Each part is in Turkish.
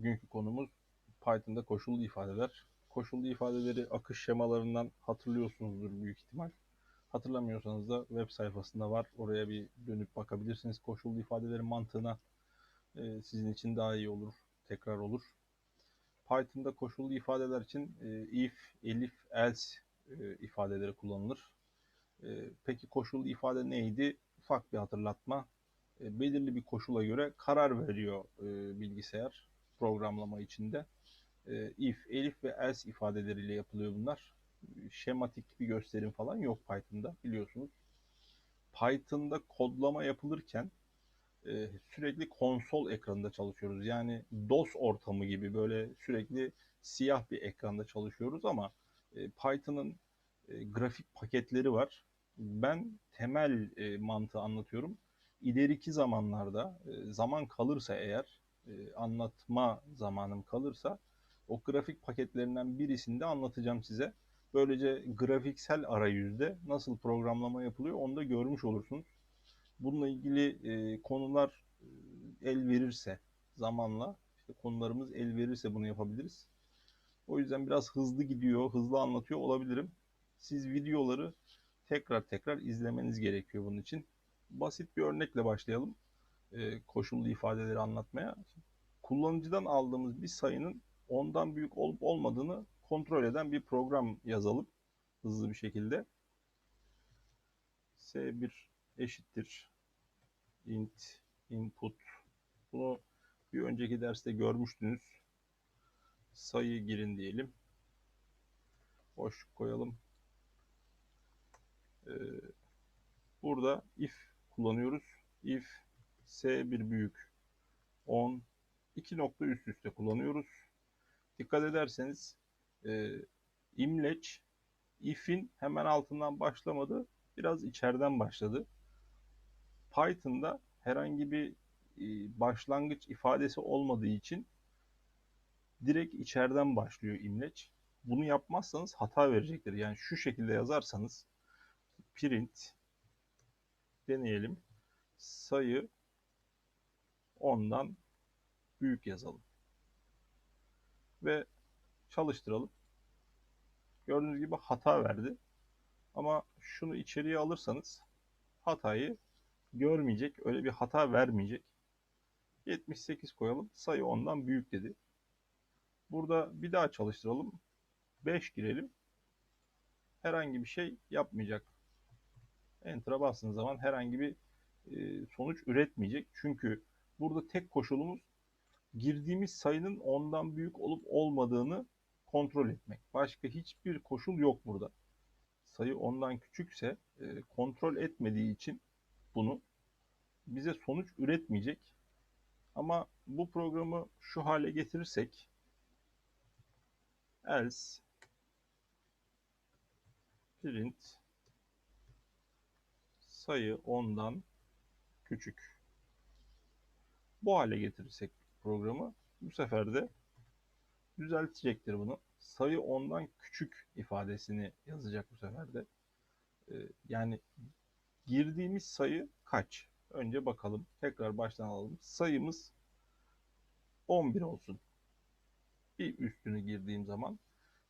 Bugünkü konumuz Python'da koşullu ifadeler. Koşullu ifadeleri akış şemalarından hatırlıyorsunuzdur büyük ihtimal. Hatırlamıyorsanız da web sayfasında var. Oraya bir dönüp bakabilirsiniz. Koşullu ifadelerin mantığına e, sizin için daha iyi olur, tekrar olur. Python'da koşullu ifadeler için e, if, elif, else e, ifadeleri kullanılır. E, peki koşullu ifade neydi? Ufak bir hatırlatma. E, belirli bir koşula göre karar veriyor e, bilgisayar programlama içinde. E, if, elif ve else ifadeleriyle yapılıyor bunlar. Şematik bir gösterim falan yok Python'da biliyorsunuz. Python'da kodlama yapılırken e, sürekli konsol ekranında çalışıyoruz. Yani DOS ortamı gibi böyle sürekli siyah bir ekranda çalışıyoruz ama e, Python'ın grafik paketleri var. Ben temel mantığı anlatıyorum. İleriki zamanlarda zaman kalırsa eğer e, anlatma zamanım kalırsa o grafik paketlerinden birisini de anlatacağım size. Böylece grafiksel arayüzde nasıl programlama yapılıyor onu da görmüş olursunuz. Bununla ilgili e, konular e, el verirse zamanla işte konularımız el verirse bunu yapabiliriz. O yüzden biraz hızlı gidiyor, hızlı anlatıyor olabilirim. Siz videoları tekrar tekrar izlemeniz gerekiyor bunun için. Basit bir örnekle başlayalım. E, koşullu ifadeleri anlatmaya. Kullanıcıdan aldığımız bir sayının ondan büyük olup olmadığını kontrol eden bir program yazalım hızlı bir şekilde. S1 eşittir int input. Bunu bir önceki derste görmüştünüz. Sayı girin diyelim. Boşluk koyalım. Ee, burada if kullanıyoruz. If s1 büyük 10 iki nokta üst üste kullanıyoruz. Dikkat ederseniz e, imleç if'in hemen altından başlamadı. Biraz içeriden başladı. Python'da herhangi bir e, başlangıç ifadesi olmadığı için direkt içeriden başlıyor imleç. Bunu yapmazsanız hata verecektir. Yani şu şekilde yazarsanız print deneyelim. Sayı ondan büyük yazalım. Ve çalıştıralım. Gördüğünüz gibi hata verdi. Ama şunu içeriye alırsanız hatayı görmeyecek. Öyle bir hata vermeyecek. 78 koyalım. Sayı ondan büyük dedi. Burada bir daha çalıştıralım. 5 girelim. Herhangi bir şey yapmayacak. Enter'a bastığınız zaman herhangi bir e, sonuç üretmeyecek. Çünkü burada tek koşulumuz girdiğimiz sayının ondan büyük olup olmadığını kontrol etmek. Başka hiçbir koşul yok burada. Sayı ondan küçükse e, kontrol etmediği için bunu bize sonuç üretmeyecek. Ama bu programı şu hale getirirsek else print sayı ondan küçük. Bu hale getirirsek programı bu sefer de düzeltecektir bunu. Sayı ondan küçük ifadesini yazacak bu sefer de. Ee, yani girdiğimiz sayı kaç? Önce bakalım. Tekrar baştan alalım. Sayımız 11 olsun. Bir üstünü girdiğim zaman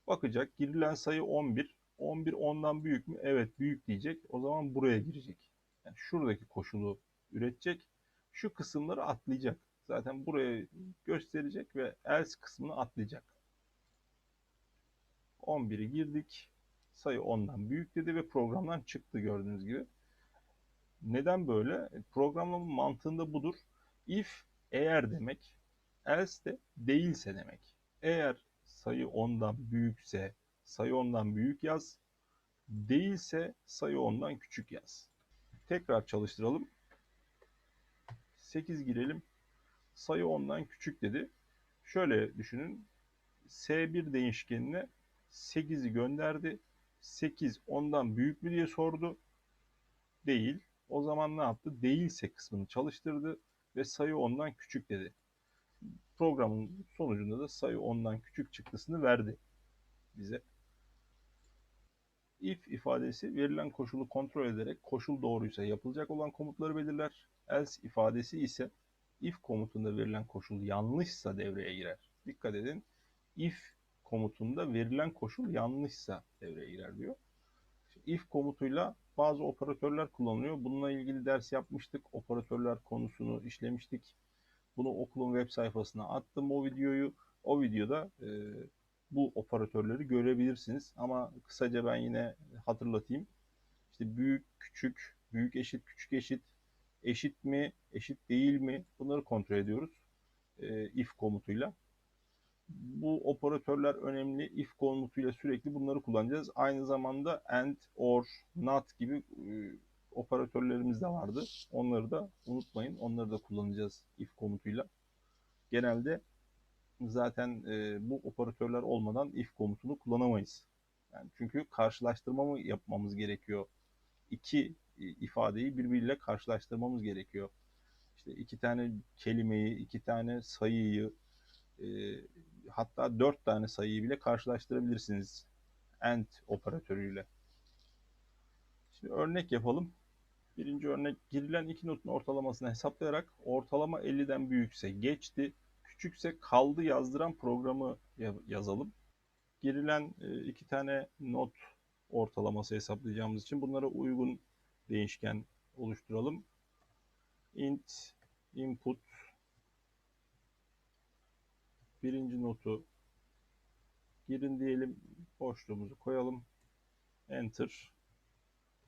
bakacak. Girilen sayı 11. 11 ondan büyük mü? Evet büyük diyecek. O zaman buraya girecek. Yani şuradaki koşulu üretecek. Şu kısımları atlayacak. Zaten buraya gösterecek ve else kısmını atlayacak. 11'i girdik. Sayı ondan büyük dedi ve programdan çıktı gördüğünüz gibi. Neden böyle? Programlama mantığında budur. If eğer demek, else de değilse demek. Eğer sayı ondan büyükse sayı ondan büyük yaz. Değilse sayı ondan küçük yaz. Tekrar çalıştıralım. 8 girelim. Sayı ondan küçük dedi. Şöyle düşünün. S1 değişkenine 8'i gönderdi. 8 ondan büyük mü diye sordu. Değil. O zaman ne yaptı? Değilse kısmını çalıştırdı ve sayı ondan küçük dedi. Programın sonucunda da sayı ondan küçük çıktısını verdi bize. If ifadesi verilen koşulu kontrol ederek koşul doğruysa yapılacak olan komutları belirler. Else ifadesi ise if komutunda verilen koşul yanlışsa devreye girer. Dikkat edin. If komutunda verilen koşul yanlışsa devreye girer diyor. If komutuyla bazı operatörler kullanılıyor. Bununla ilgili ders yapmıştık. Operatörler konusunu işlemiştik. Bunu okulun web sayfasına attım o videoyu. O videoda e, bu operatörleri görebilirsiniz. Ama kısaca ben yine hatırlatayım. İşte büyük, küçük, büyük eşit, küçük eşit, eşit mi, eşit değil mi bunları kontrol ediyoruz. E, if komutuyla. Bu operatörler önemli. If komutuyla sürekli bunları kullanacağız. Aynı zamanda and, or, not gibi e, operatörlerimiz de vardı. Onları da unutmayın. Onları da kullanacağız if komutuyla. Genelde zaten e, bu operatörler olmadan if komutunu kullanamayız. Yani çünkü karşılaştırma mı yapmamız gerekiyor? İki ifadeyi birbiriyle karşılaştırmamız gerekiyor. İşte iki tane kelimeyi, iki tane sayıyı, e, hatta dört tane sayıyı bile karşılaştırabilirsiniz AND operatörüyle. Şimdi örnek yapalım. Birinci örnek girilen iki notun ortalamasını hesaplayarak ortalama 50'den büyükse geçti, küçükse kaldı yazdıran programı yazalım. Girilen e, iki tane not ortalaması hesaplayacağımız için bunlara uygun değişken oluşturalım. int input. Birinci notu girin diyelim. Boşluğumuzu koyalım. Enter.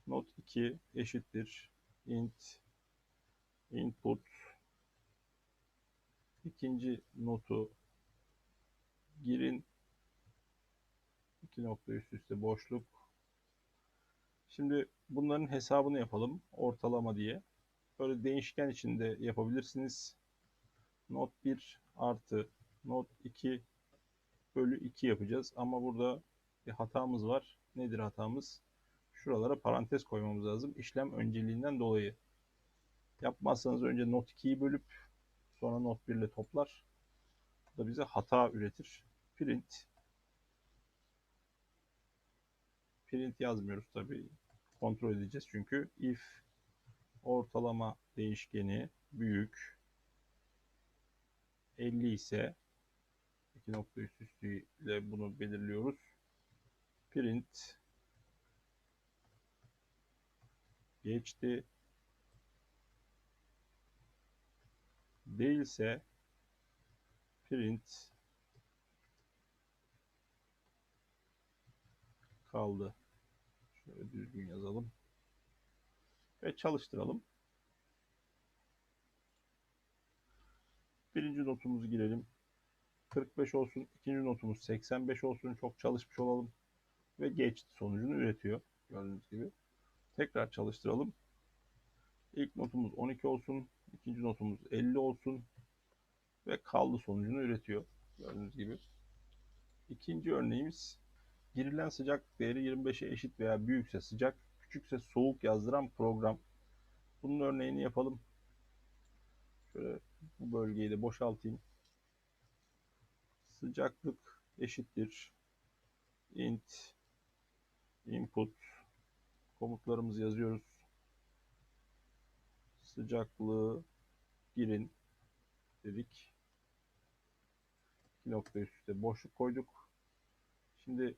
Not 2 eşittir. İnt input. İkinci notu girin. İki nokta üst üste boşluk. Şimdi bunların hesabını yapalım ortalama diye. Böyle değişken içinde yapabilirsiniz. Not 1 artı not 2 bölü 2 yapacağız. Ama burada bir hatamız var. Nedir hatamız? Şuralara parantez koymamız lazım. İşlem önceliğinden dolayı. Yapmazsanız önce not 2'yi bölüp sonra not 1 ile toplar. Bu da bize hata üretir. Print. Print yazmıyoruz tabi kontrol edeceğiz çünkü if ortalama değişkeni büyük 50 ise iki nokta üst üste ile bunu belirliyoruz. Print geçti değilse print kaldı. Şöyle düzgün yazalım. Ve çalıştıralım. Birinci notumuzu girelim. 45 olsun. İkinci notumuz 85 olsun. Çok çalışmış olalım. Ve geçti sonucunu üretiyor. Gördüğünüz gibi. Tekrar çalıştıralım. İlk notumuz 12 olsun. İkinci notumuz 50 olsun. Ve kaldı sonucunu üretiyor. Gördüğünüz gibi. İkinci örneğimiz girilen sıcak değeri 25'e eşit veya büyükse sıcak, küçükse soğuk yazdıran program. Bunun örneğini yapalım. Şöyle bu bölgeyi de boşaltayım. Sıcaklık eşittir. int input komutlarımızı yazıyoruz. Sıcaklığı girin dedik. İki nokta üstte boşluk koyduk. Şimdi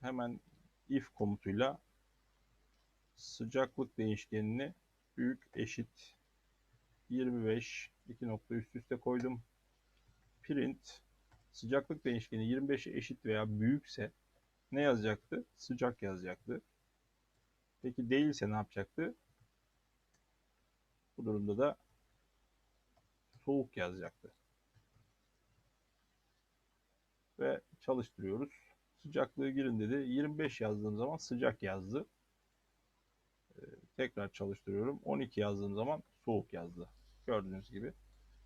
hemen if komutuyla sıcaklık değişkenini büyük eşit 25 iki nokta üst üste koydum. Print sıcaklık değişkeni 25'e eşit veya büyükse ne yazacaktı? Sıcak yazacaktı. Peki değilse ne yapacaktı? Bu durumda da soğuk yazacaktı. Ve çalıştırıyoruz. Sıcaklığı girin dedi. 25 yazdığım zaman sıcak yazdı. Ee, tekrar çalıştırıyorum. 12 yazdığım zaman soğuk yazdı. Gördüğünüz gibi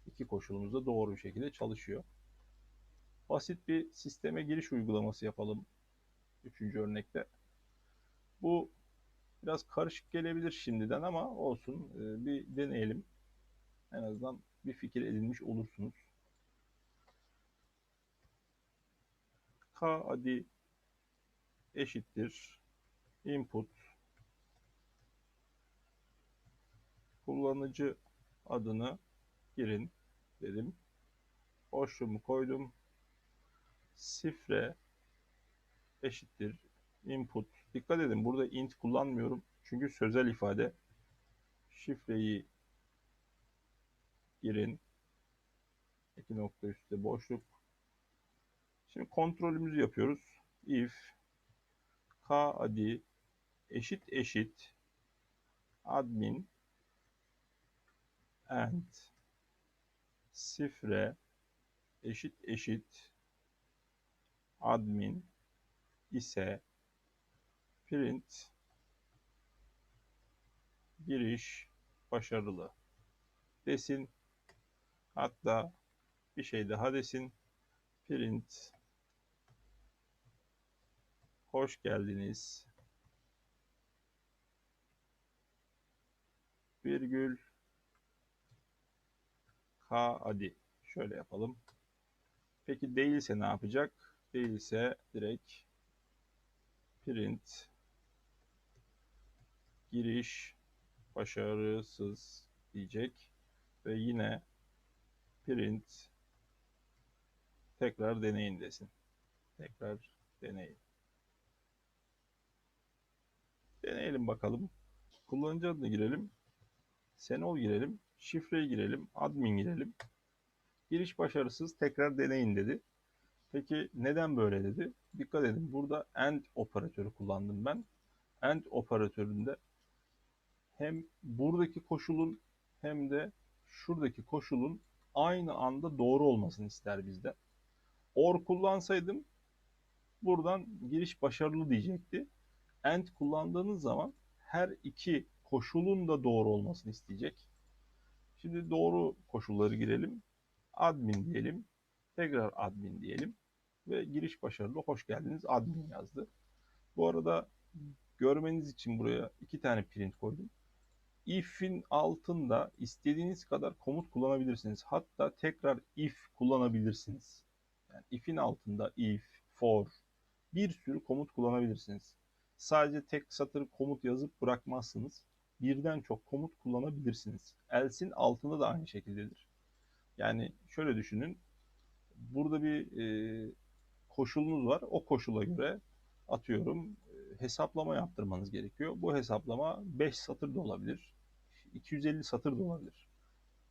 iki koşulumuz da doğru bir şekilde çalışıyor. Basit bir sisteme giriş uygulaması yapalım. Üçüncü örnekte. Bu biraz karışık gelebilir şimdiden ama olsun. Ee, bir deneyelim. En azından bir fikir edinmiş olursunuz. K adi eşittir input kullanıcı adını girin dedim. Boşluğumu koydum. Sifre eşittir input. Dikkat edin burada int kullanmıyorum. Çünkü sözel ifade. Şifreyi girin. İki nokta üstte boşluk. Şimdi kontrolümüzü yapıyoruz. If k adi eşit eşit admin and sifre eşit eşit admin ise print giriş başarılı desin. Hatta bir şey daha desin. Print hoş geldiniz. Virgül K hadi şöyle yapalım. Peki değilse ne yapacak? Değilse direkt print giriş başarısız diyecek ve yine print tekrar deneyin desin. Tekrar deneyin. Deneyelim bakalım. Kullanıcı adını girelim. Senol girelim. Şifreyi girelim. Admin girelim. Giriş başarısız tekrar deneyin dedi. Peki neden böyle dedi? Dikkat edin burada AND operatörü kullandım ben. AND operatöründe hem buradaki koşulun hem de şuradaki koşulun aynı anda doğru olmasını ister bizde. OR kullansaydım buradan giriş başarılı diyecekti. AND kullandığınız zaman her iki koşulun da doğru olmasını isteyecek. Şimdi doğru koşulları girelim. Admin diyelim. Tekrar admin diyelim ve giriş başarılı hoş geldiniz admin yazdı. Bu arada görmeniz için buraya iki tane print koydum. If'in altında istediğiniz kadar komut kullanabilirsiniz. Hatta tekrar if kullanabilirsiniz. Yani if'in altında if, for bir sürü komut kullanabilirsiniz. Sadece tek satır komut yazıp bırakmazsınız. Birden çok komut kullanabilirsiniz. Else'in altında da aynı şekildedir. Yani şöyle düşünün. Burada bir e, koşulunuz var. O koşula göre atıyorum e, hesaplama yaptırmanız gerekiyor. Bu hesaplama 5 satır da olabilir. 250 satır da olabilir.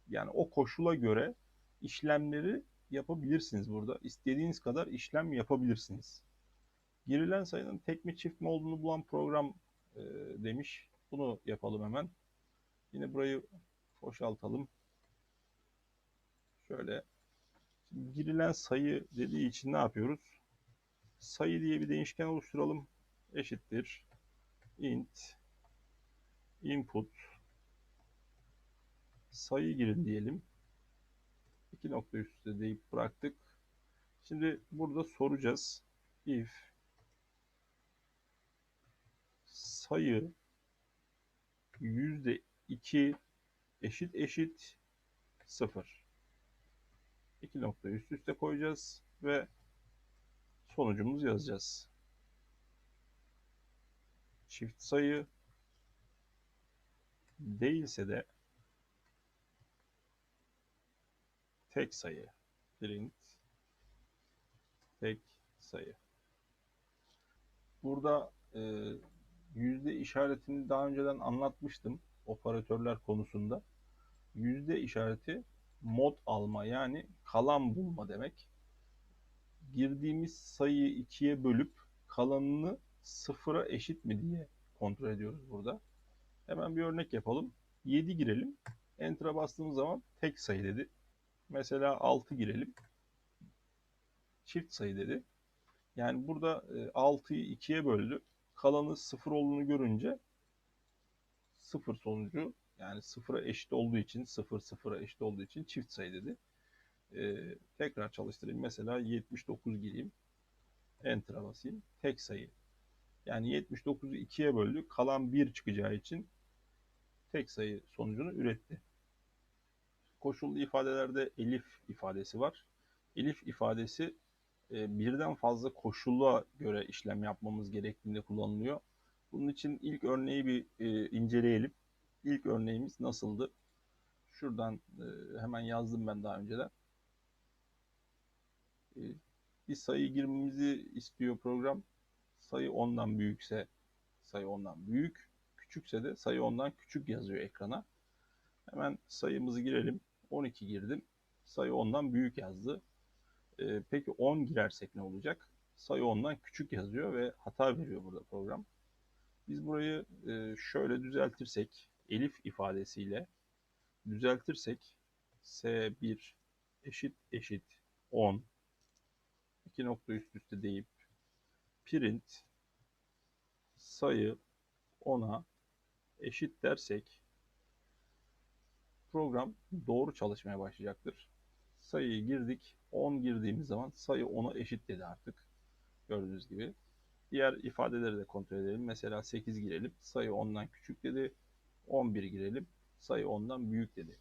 Yani o koşula göre işlemleri yapabilirsiniz burada. İstediğiniz kadar işlem yapabilirsiniz. Girilen sayının tek mi çift mi olduğunu bulan program e, demiş. Bunu yapalım hemen. Yine burayı boşaltalım. Şöyle girilen sayı dediği için ne yapıyoruz? Sayı diye bir değişken oluşturalım. Eşittir. int input sayı girin diyelim. İki nokta üstte deyip bıraktık. Şimdi burada soracağız. If sayı yüzde iki eşit eşit sıfır iki nokta üst üste koyacağız ve sonucumuzu yazacağız. Çift sayı değilse de tek sayı print tek sayı. Burada e, yüzde işaretini daha önceden anlatmıştım operatörler konusunda. Yüzde işareti mod alma yani kalan bulma demek. Girdiğimiz sayıyı ikiye bölüp kalanını sıfıra eşit mi diye kontrol ediyoruz burada. Hemen bir örnek yapalım. 7 girelim. Enter'a bastığımız zaman tek sayı dedi. Mesela 6 girelim. Çift sayı dedi. Yani burada 6'yı e, 2'ye böldü. Kalanı 0 olduğunu görünce 0 sonucu yani sıfıra eşit olduğu için, sıfır sıfıra eşit olduğu için çift sayı dedi. Ee, tekrar çalıştırayım. Mesela 79 gireyim. Enter'a basayım. Tek sayı. Yani 79'u 2'ye böldük. Kalan 1 çıkacağı için tek sayı sonucunu üretti. Koşullu ifadelerde elif ifadesi var. Elif ifadesi e, birden fazla koşula göre işlem yapmamız gerektiğinde kullanılıyor. Bunun için ilk örneği bir e, inceleyelim. ilk örneğimiz nasıldı? Şuradan e, hemen yazdım ben daha önceden. E, bir sayı girmemizi istiyor program. Sayı 10'dan büyükse sayı 10'dan büyük, küçükse de sayı 10'dan küçük yazıyor ekrana. Hemen sayımızı girelim. 12 girdim. Sayı 10'dan büyük yazdı. E, peki 10 girersek ne olacak? Sayı 10'dan küçük yazıyor ve hata veriyor burada program. Biz burayı e, şöyle düzeltirsek, elif ifadesiyle düzeltirsek S1 eşit eşit 10 iki nokta üst üste deyip print sayı 10'a eşit dersek program doğru çalışmaya başlayacaktır. Sayıyı girdik. 10 girdiğimiz zaman sayı 10'a eşit dedi artık. Gördüğünüz gibi. Diğer ifadeleri de kontrol edelim. Mesela 8 girelim. Sayı 10'dan küçük dedi. 11 girelim. Sayı 10'dan büyük dedi.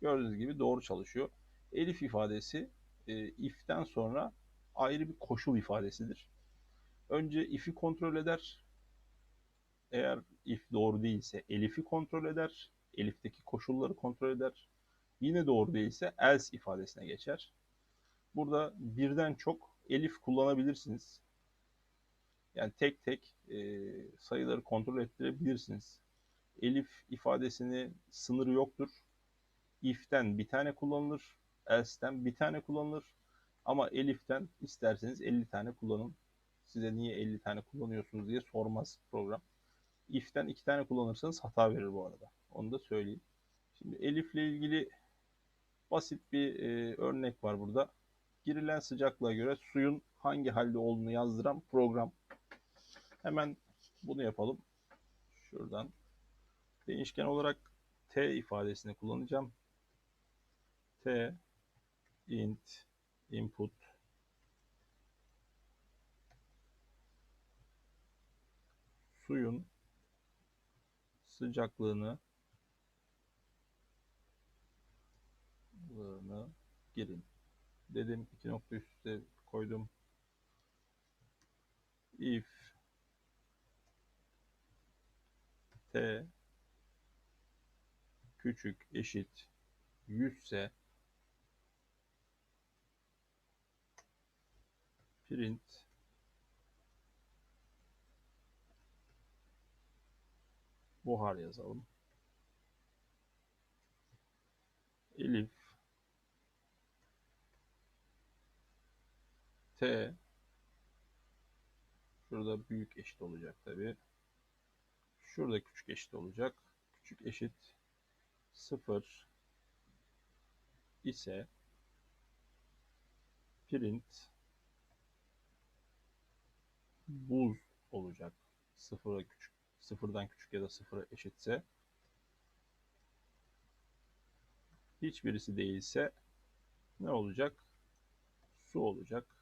Gördüğünüz gibi doğru çalışıyor. Elif ifadesi e, if'ten sonra ayrı bir koşul ifadesidir. Önce if'i kontrol eder. Eğer if doğru değilse elif'i kontrol eder. Elif'teki koşulları kontrol eder. Yine doğru değilse else ifadesine geçer. Burada birden çok elif kullanabilirsiniz. Yani tek tek e, sayıları kontrol ettirebilirsiniz. Elif ifadesini sınırı yoktur. If'ten bir tane kullanılır. Else'ten bir tane kullanılır. Ama Elif'ten isterseniz 50 tane kullanın. Size niye 50 tane kullanıyorsunuz diye sormaz program. If'ten 2 tane kullanırsanız hata verir bu arada. Onu da söyleyeyim. Şimdi Elif'le ilgili basit bir e, örnek var burada. Girilen sıcaklığa göre suyun hangi halde olduğunu yazdıran program. Hemen bunu yapalım. Şuradan değişken olarak t ifadesini kullanacağım. t int input suyun sıcaklığını girin dedim iki nokta üstte koydum if t küçük eşit 100 ise print buhar yazalım. Elif T Şurada büyük eşit olacak tabi. Şurada küçük eşit olacak. Küçük eşit 0 ise print buz olacak. Sıfıra küçük, sıfırdan küçük ya da sıfıra eşitse. Hiçbirisi değilse ne olacak? Su olacak.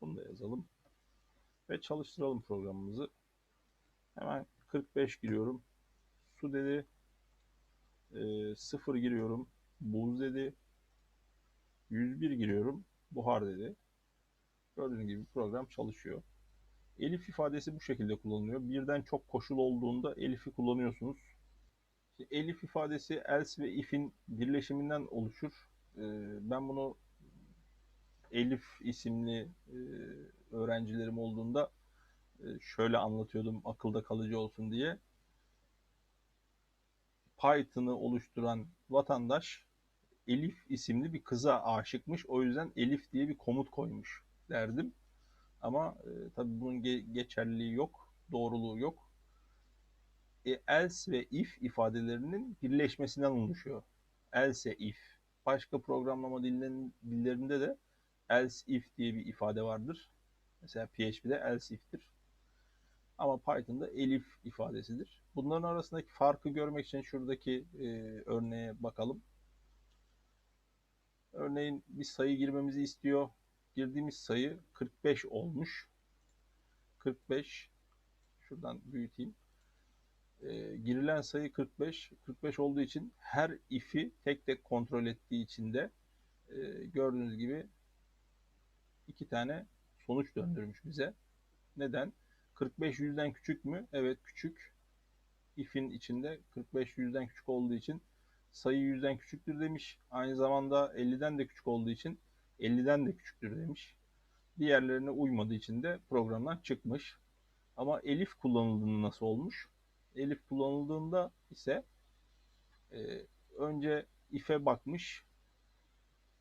Bunu da yazalım. Ve çalıştıralım programımızı. Hemen 45 giriyorum. Su dedi. E, 0 giriyorum. Buz dedi. 101 giriyorum. Buhar dedi. Gördüğünüz gibi program çalışıyor. Elif ifadesi bu şekilde kullanılıyor. Birden çok koşul olduğunda elif'i kullanıyorsunuz. Elif ifadesi else ve if'in birleşiminden oluşur. Ee, ben bunu Elif isimli e, öğrencilerim olduğunda e, şöyle anlatıyordum akılda kalıcı olsun diye. Python'ı oluşturan vatandaş Elif isimli bir kıza aşıkmış. O yüzden Elif diye bir komut koymuş derdim. Ama e, tabii bunun ge- geçerliliği yok, doğruluğu yok. E, else ve if ifadelerinin birleşmesinden oluşuyor. Else if. Başka programlama dillerin, dillerinde de else if diye bir ifade vardır. Mesela PHP'de else if'tir. Ama Python'da elif ifadesidir. Bunların arasındaki farkı görmek için şuradaki e, örneğe bakalım. Örneğin bir sayı girmemizi istiyor girdiğimiz sayı 45 olmuş. 45 şuradan büyüteyim. E, girilen sayı 45. 45 olduğu için her if'i tek tek kontrol ettiği için de e, gördüğünüz gibi iki tane sonuç döndürmüş bize. Neden? 45 yüzden küçük mü? Evet küçük. if'in içinde 45 yüzden küçük olduğu için sayı yüzden küçüktür demiş. Aynı zamanda 50'den de küçük olduğu için 50'den de küçüktür demiş. Diğerlerine uymadığı için de programdan çıkmış. Ama elif kullanıldığında nasıl olmuş? Elif kullanıldığında ise e, önce if'e bakmış.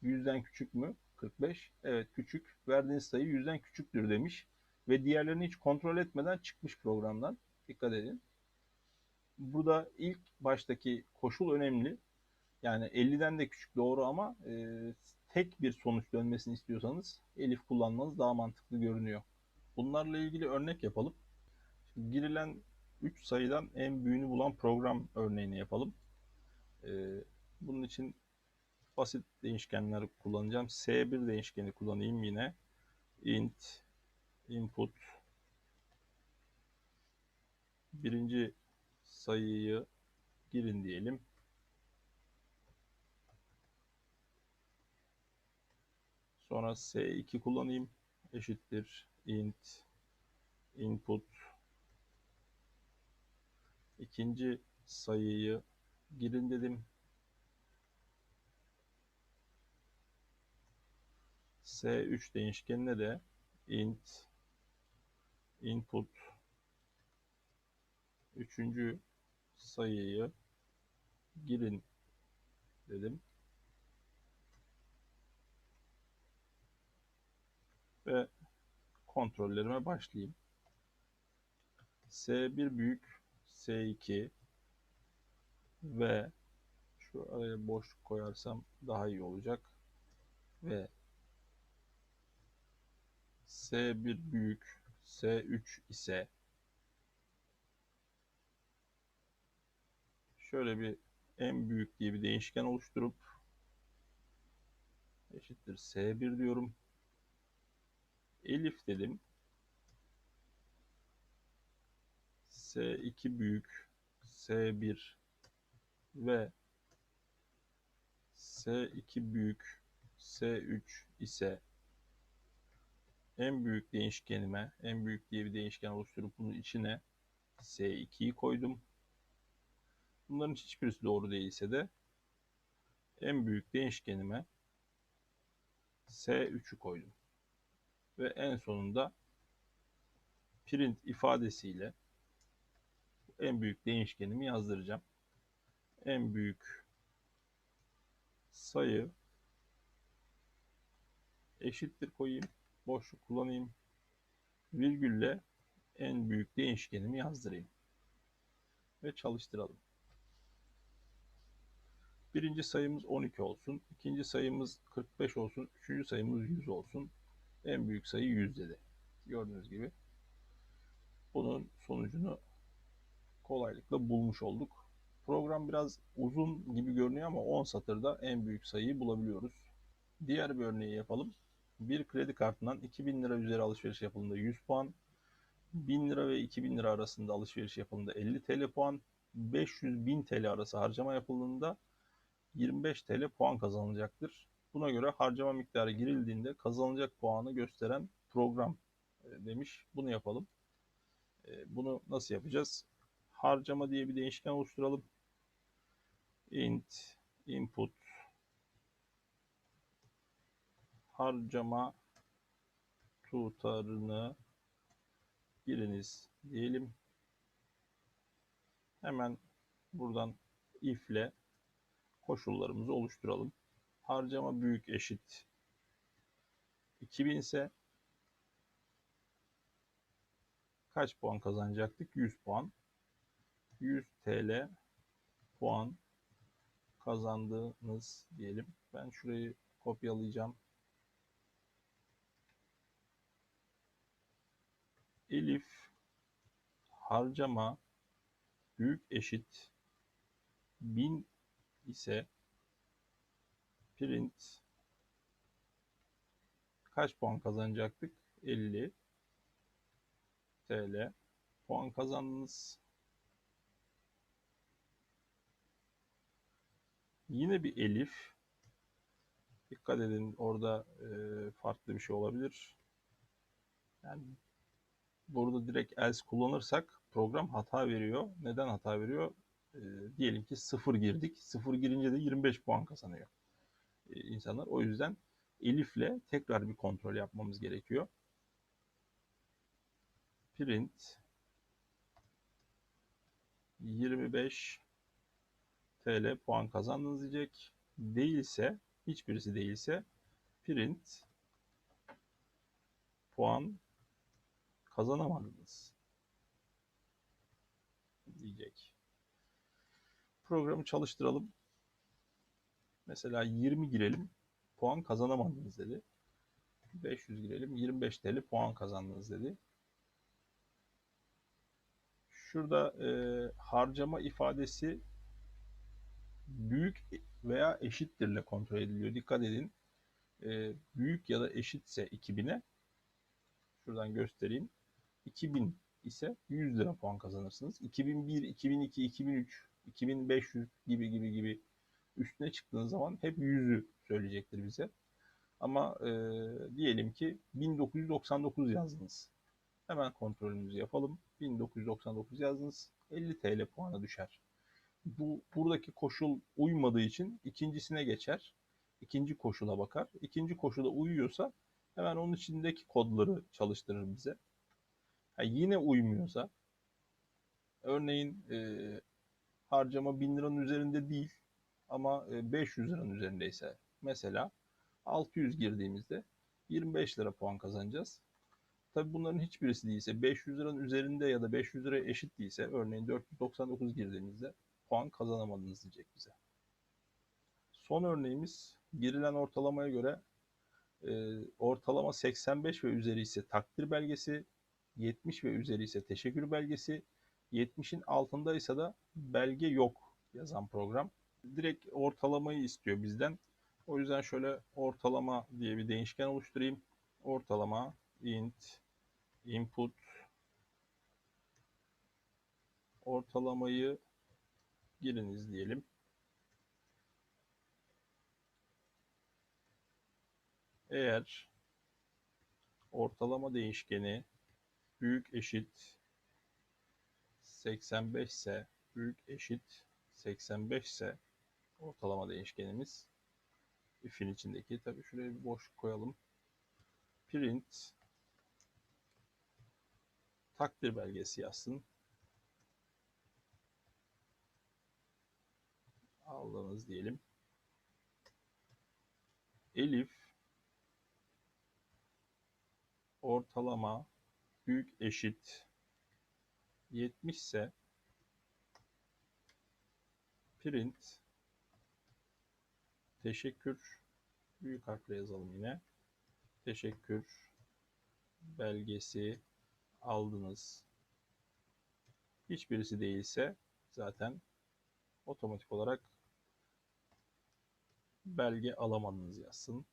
Yüzden küçük mü? 45. Evet küçük. Verdiğiniz sayı yüzden küçüktür demiş. Ve diğerlerini hiç kontrol etmeden çıkmış programdan. Dikkat edin. Burada ilk baştaki koşul önemli. Yani 50'den de küçük doğru ama e, tek bir sonuç dönmesini istiyorsanız elif kullanmanız daha mantıklı görünüyor. Bunlarla ilgili örnek yapalım. Şimdi girilen 3 sayıdan en büyüğünü bulan program örneğini yapalım. E, bunun için basit değişkenler kullanacağım. S1 değişkeni kullanayım yine. int input birinci sayıyı girin diyelim. Sonra S2 kullanayım. Eşittir int input ikinci sayıyı girin dedim. S3 değişkenine de int input üçüncü sayıyı girin dedim. Ve kontrollerime başlayayım. S1 büyük S2 ve şu araya boşluk koyarsam daha iyi olacak. Ve S1 büyük S3 ise şöyle bir en büyük diye bir değişken oluşturup eşittir S1 diyorum. Elif dedim. S2 büyük S1 ve S2 büyük S3 ise en büyük değişkenime, en büyük diye bir değişken oluşturup bunun içine S2'yi koydum. Bunların hiçbirisi doğru değilse de en büyük değişkenime S3'ü koydum. Ve en sonunda print ifadesiyle en büyük değişkenimi yazdıracağım. En büyük sayı eşittir koyayım. Boşluk kullanayım. Virgülle en büyük değişkenimi yazdırayım. Ve çalıştıralım. Birinci sayımız 12 olsun. ikinci sayımız 45 olsun. Üçüncü sayımız 100 olsun. En büyük sayı 100 dedi. Gördüğünüz gibi. Bunun sonucunu kolaylıkla bulmuş olduk. Program biraz uzun gibi görünüyor ama 10 satırda en büyük sayıyı bulabiliyoruz. Diğer bir örneği yapalım. Bir kredi kartından 2000 lira üzeri alışveriş yapıldığında 100 puan, 1000 lira ve 2000 lira arasında alışveriş yapıldığında 50 TL puan, 500-1000 TL arası harcama yapıldığında 25 TL puan kazanılacaktır. Buna göre harcama miktarı girildiğinde kazanılacak puanı gösteren program e, demiş. Bunu yapalım. E, bunu nasıl yapacağız? Harcama diye bir değişken oluşturalım. int input harcama tutarını giriniz diyelim. Hemen buradan if ile koşullarımızı oluşturalım. Harcama büyük eşit 2000 ise kaç puan kazanacaktık? 100 puan. 100 TL puan kazandınız diyelim. Ben şurayı kopyalayacağım. Elif harcama büyük eşit 1000 ise print kaç puan kazanacaktık? 50 TL puan kazandınız. Yine bir elif. Dikkat edin orada e, farklı bir şey olabilir. Yani burada direkt else kullanırsak program hata veriyor. Neden hata veriyor? E, diyelim ki 0 girdik. 0 girince de 25 puan kazanıyor e, insanlar. O yüzden Elif'le tekrar bir kontrol yapmamız gerekiyor. Print 25 TL puan kazandınız diyecek. Değilse, hiçbirisi değilse print puan kazanamadınız diyecek. Programı çalıştıralım. Mesela 20 girelim. Puan kazanamadınız dedi. 500 girelim. 25 TL puan kazandınız dedi. Şurada e, harcama ifadesi büyük veya eşittirle kontrol ediliyor. Dikkat edin. E, büyük ya da eşitse 2000'e şuradan göstereyim. 2000 ise 100 lira puan kazanırsınız. 2001, 2002, 2003, 2500 gibi gibi gibi üstüne çıktığınız zaman hep 100'ü söyleyecektir bize. Ama e, diyelim ki 1999 yazdınız. Hemen kontrolümüzü yapalım. 1999 yazdınız. 50 TL puana düşer. Bu buradaki koşul uymadığı için ikincisine geçer. İkinci koşula bakar. İkinci koşula uyuyorsa hemen onun içindeki kodları çalıştırır bize. Ha, yine uymuyorsa örneğin e, harcama 1000 liranın üzerinde değil ama 500 e, liranın üzerindeyse mesela 600 girdiğimizde 25 lira puan kazanacağız. Tabi bunların hiçbirisi değilse 500 liranın üzerinde ya da 500 liraya eşit değilse örneğin 499 girdiğimizde puan kazanamadınız diyecek bize. Son örneğimiz girilen ortalamaya göre e, ortalama 85 ve üzeri ise takdir belgesi, 70 ve üzeri ise teşekkür belgesi, 70'in altındaysa da belge yok yazan program. Direkt ortalamayı istiyor bizden. O yüzden şöyle ortalama diye bir değişken oluşturayım. Ortalama int input ortalamayı giriniz diyelim. Eğer ortalama değişkeni büyük eşit 85 ise büyük eşit 85 ise ortalama değişkenimiz if'in içindeki tabii şuraya bir boşluk koyalım. Print takdir belgesi yazsın. Aldınız diyelim. Elif ortalama büyük eşit 70 ise print teşekkür büyük harfle yazalım yine. Teşekkür belgesi aldınız. Hiçbirisi değilse zaten otomatik olarak belge alamadınız yazsın.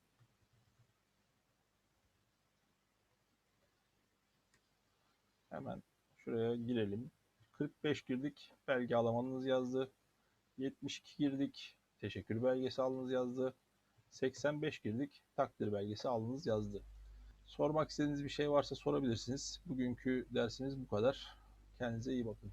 Hemen şuraya girelim. 45 girdik. Belge alamadınız yazdı. 72 girdik. Teşekkür belgesi aldınız yazdı. 85 girdik. Takdir belgesi aldınız yazdı. Sormak istediğiniz bir şey varsa sorabilirsiniz. Bugünkü dersimiz bu kadar. Kendinize iyi bakın.